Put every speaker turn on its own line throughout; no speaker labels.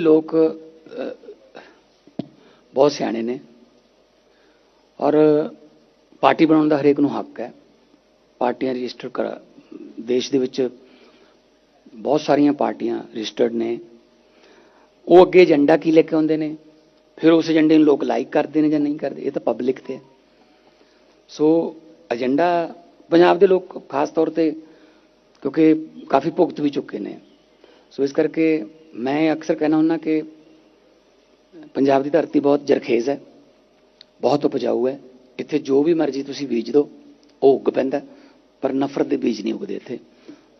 ਲੋਕ ਬਹੁਤ ਸਿਆਣੇ ਨੇ। ਔਰ ਪਾਰਟੀ ਬਣਾਉਣ ਦਾ ਹਰੇਕ ਨੂੰ ਹੱਕ ਹੈ। ਪਾਰਟੀਆਂ ਰਜਿਸਟਰ ਕਰ, ਦੇਸ਼ ਦੇ ਵਿੱਚ ਬਹੁਤ ਸਾਰੀਆਂ ਪਾਰਟੀਆਂ ਰਜਿਸਟਰਡ ਨੇ। ਉਹ ਅੱਗੇ ਏਜੰਡਾ ਕੀ ਲੈ ਕੇ ਆਉਂਦੇ ਨੇ? ਫਿਰ ਉਸ ਏਜੰਡੇ ਨੂੰ ਲੋਕ ਲਾਈਕ ਕਰਦੇ ਨੇ ਜਾਂ ਨਹੀਂ ਕਰਦੇ? ਇਹ ਤਾਂ ਪਬਲਿਕ ਤੇ ਹੈ। ਸੋ ਏਜੰਡਾ ਪੰਜਾਬ ਦੇ ਲੋਕ ਖਾਸ ਤੌਰ ਤੇ, ਕਿਉਂਕਿ ਕਾਫੀ ਭੁਗਤ ਵੀ ਚੁੱਕੇ ਨੇ। ਸੋ ਇਸ ਕਰਕੇ ਮੈਂ ਅਕਸਰ ਕਹਿਣਾ ਹੁੰਦਾ ਕਿ ਪੰਜਾਬ ਦੀ ਧਰਤੀ ਬਹੁਤ ਜਰਖੇਜ਼ ਹੈ, ਬਹੁਤ ਉਪਜਾਊ ਹੈ। ਇੱਥੇ ਜੋ ਵੀ ਮਰਜ਼ੀ ਤੁਸੀਂ ਬੀਜ ਦਿਓ, ਉਹ ਉੱਗ ਪੈਂਦਾ ਪਰ ਨਫ਼ਰਤ ਦੇ ਬੀਜ ਨਹੀਂ ਉੱਗਦੇ ਇੱਥੇ।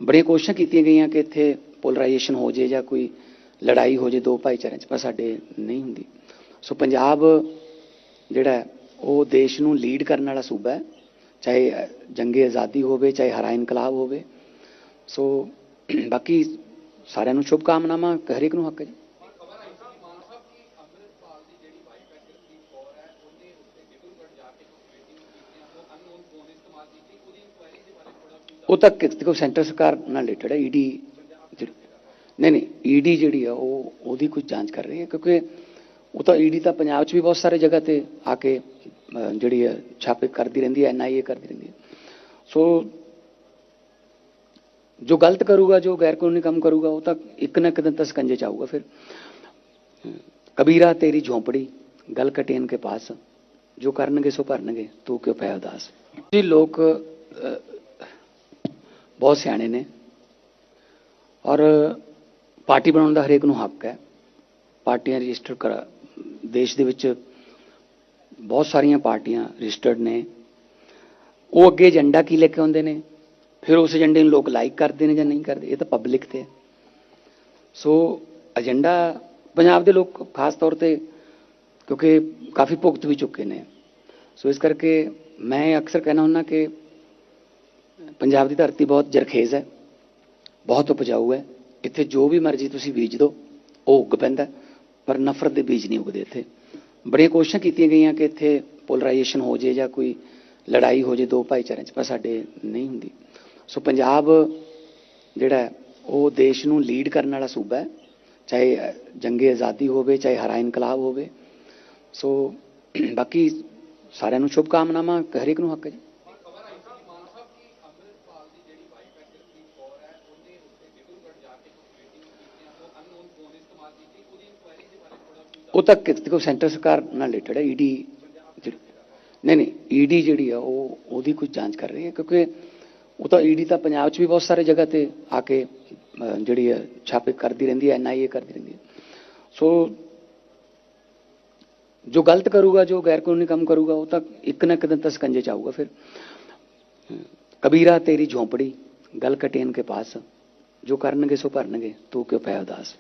ਬੜੀਆਂ ਕੋਸ਼ਿਸ਼ਾਂ ਕੀਤੀਆਂ ਗਈਆਂ ਕਿ ਇੱਥੇ ਪੋਲਰਾਈਜੇਸ਼ਨ ਹੋ ਜੇ ਜਾਂ ਕੋਈ ਲੜਾਈ ਹੋ ਜੇ ਦੋ ਭਾਈਚਾਰਿਆਂ 'ਚ, ਪਰ ਸਾਡੇ ਨਹੀਂ ਹੁੰਦੀ। ਸੋ ਪੰਜਾਬ ਜਿਹੜਾ ਉਹ ਦੇਸ਼ ਨੂੰ ਲੀਡ ਕਰਨ ਵਾਲਾ ਸੂਬਾ ਹੈ, ਚਾਹੇ ਜੰਗੇ ਆਜ਼ਾਦੀ ਹੋਵੇ, ਚਾਹੇ ਹਰਾ ਇਨਕਲਾਬ ਹੋਵੇ। ਸੋ ਬਾਕੀ ਸਾਰਿਆਂ ਨੂੰ ਸ਼ੁਭ ਕਾਮਨਾਵਾਂ ਹਰੇਕ ਨੂੰ ਹੱਕ ਹੈ ਜੀ। ਉਹ ਤਾਂ ਦੇਖੋ ਸੈਂਟਰ ਸਰਕਾਰ ਨਾਲ ਰਿਲੇਟਡ ਹੈ ਈਡੀ ਨਹੀਂ ਨਹੀਂ ਈਡੀ ਜਿਹੜੀ ਆ, ਉਹ, ਉਹਦੀ ਕੁਝ ਜਾਂਚ ਕਰ ਰਹੀ ਹੈ, ਕਿਉਂਕਿ ਉਹ ਤਾਂ ਈਡੀ ਤਾਂ ਪੰਜਾਬ 'ਚ ਵੀ ਬਹੁਤ ਸਾਰੇ ਜਗ੍ਹਾ ਤੇ ਆ ਕੇ ਜਿਹੜੀ ਹੈ, ਛਾਪੇ ਕਰਦੀ ਰਹਿੰਦੀ ਹੈ ਐਨਆਈਏ ਕਰਦੀ ਰਹਿੰਦੀ ਹੈ। ਸੋ ਜੋ ਗਲਤ ਕਰੂਗਾ, ਜੋ ਗੈਰ ਕਾਨੂੰਨੀ ਕੰਮ ਕਰੂਗਾ, ਉਹ ਤਾਂ ਇੱਕ ਨਾ ਇੱਕ ਦਿਨ ਤਾਂ ਸਕੰਜੇ ਚ ਆਊਗਾ ਫਿਰ। ਕਬੀਰਾ, ਤੇਰੀ ਝੋਂਪੜੀ, ਗਲ ਕਟੇਨ ਕੇ ਪਾਸ। ਜੋ ਕਰਨਗੇ, ਸੋ ਭਰਨਗੇ, ਤੂੰ ਕਿਉਂ ਪੈ ਉਦਾਸ ਜੀ, ਲੋਕ ਬਹੁਤ ਸਿਆਣੇ ਨੇ। ਔਰ ਪਾਰਟੀ ਬਣਾਉਣ ਦਾ ਹਰੇਕ ਨੂੰ ਹੱਕ ਹੈ। ਪਾਰਟੀਆਂ ਰਜਿਸਟਰ ਕਰ, ਦੇਸ਼ ਦੇ ਵਿੱਚ ਬਹੁਤ ਸਾਰੀਆਂ ਪਾਰਟੀਆਂ ਰਜਿਸਟਰਡ ਨੇ। ਉਹ ਅੱਗੇ ਏਜੰਡਾ ਕੀ ਲੈ ਕੇ ਆਉਂਦੇ ਨੇ? ਫਿਰ ਉਸ ਏਜੰਡੇ ਨੂੰ ਲੋਕ ਲਾਈਕ ਕਰਦੇ ਨੇ ਜਾਂ ਨਹੀਂ ਕਰਦੇ, ਇਹ ਤਾਂ ਪਬਲਿਕ ਤੇ ਹੈ। ਸੋ ਏਜੰਡਾ ਪੰਜਾਬ ਦੇ ਲੋਕ ਖਾਸ ਤੌਰ ਤੇ ਕਿਉਂਕਿ ਕਾਫੀ ਭੁਗਤ ਵੀ ਚੁੱਕੇ ਨੇ। ਸੋ ਇਸ ਕਰਕੇ ਮੈਂ ਅਕਸਰ ਕਹਿਣਾ ਹੁੰਦਾ ਕਿ ਪੰਜਾਬ ਦੀ ਧਰਤੀ ਬਹੁਤ ਜਰਖੇਜ਼ ਹੈ, ਬਹੁਤ ਉਪਜਾਊ ਹੈ। ਇੱਥੇ ਜੋ ਵੀ ਮਰਜ਼ੀ ਤੁਸੀਂ ਬੀਜ ਦਿਓ, ਉਹ ਉੱਗ ਪੈਂਦਾ ਪਰ ਨਫ਼ਰਤ ਦੇ ਬੀਜ ਨਹੀਂ ਉੱਗਦੇ ਇੱਥੇ। ਬੜੀਆਂ ਕੋਸ਼ਿਸ਼ਾਂ ਕੀਤੀਆਂ ਗਈਆਂ ਕਿ ਇੱਥੇ ਪੋਲਰਾਈਜੇਸ਼ਨ ਹੋ ਜੇ ਜਾਂ ਕੋਈ ਲੜਾਈ ਹੋ ਜੇ ਦੋ ਭਾਈਚਾਰਿਆਂ 'ਚ, ਪਰ ਸਾਡੇ ਨਹੀਂ ਹੁੰਦੀ। ਸੋ ਪੰਜਾਬ ਜਿਹੜਾ ਉਹ ਦੇਸ਼ ਨੂੰ ਲੀਡ ਕਰਨ ਵਾਲਾ ਸੂਬਾ ਹੈ, ਚਾਹੇ ਜੰਗੇ ਆਜ਼ਾਦੀ ਹੋਵੇ, ਚਾਹੇ ਹਰਾ ਇਨਕਲਾਬ ਹੋਵੇ। ਸੋ ਬਾਕੀ ਸਾਰਿਆਂ ਨੂੰ ਸ਼ੁਭ ਕਾਮਨਾਵਾਂ ਹਰੇਕ ਨੂੰ ਹੱਕ ਹੈ ਜੀ। ਉਹ ਤਾਂ ਦੇਖੋ, ਸੈਂਟਰ ਸਰਕਾਰ ਨਾਲ ਰਿਲੇਟਡ ਹੈ ਈਡੀ ਨਹੀਂ ਨਹੀਂ ਈਡੀ ਜਿਹੜੀ ਆ, ਉਹ, ਉਹਦੀ ਕੁਝ ਜਾਂਚ ਕਰ ਰਹੀ ਹੈ, ਕਿਉਂਕਿ ਉਹ ਤਾਂ ਈਡੀ ਤਾਂ ਪੰਜਾਬ 'ਚ ਵੀ ਬਹੁਤ ਸਾਰੇ ਜਗ੍ਹਾ ਤੇ ਆ ਕੇ ਜਿਹੜੀ ਹੈ, ਛਾਪੇ ਕਰਦੀ ਰਹਿੰਦੀ ਹੈ ਐਨਆਈਏ ਕਰਦੀ ਰਹਿੰਦੀ ਹੈ। ਸੋ ਜੋ ਗਲਤ ਕਰੂਗਾ, ਜੋ ਗੈਰ ਕਾਨੂੰਨੀ ਕੰਮ ਕਰੂਗਾ, ਉਹ ਤਾਂ ਇੱਕ ਨਾ ਇੱਕ ਦਿਨ ਤਾਂ ਸਕੰਜੇ ਚ ਆਊਗਾ ਫਿਰ। ਕਬੀਰਾ, ਤੇਰੀ ਝੋਂਪੜੀ, ਗਲ ਕਟੇਨ ਕੇ ਪਾਸ, ਜੋ ਕਰਨਗੇ ਸੋ ਭਰਨਗੇ, ਤੂੰ ਕਿਉਂ ਪੈ ਉਦਾਸ?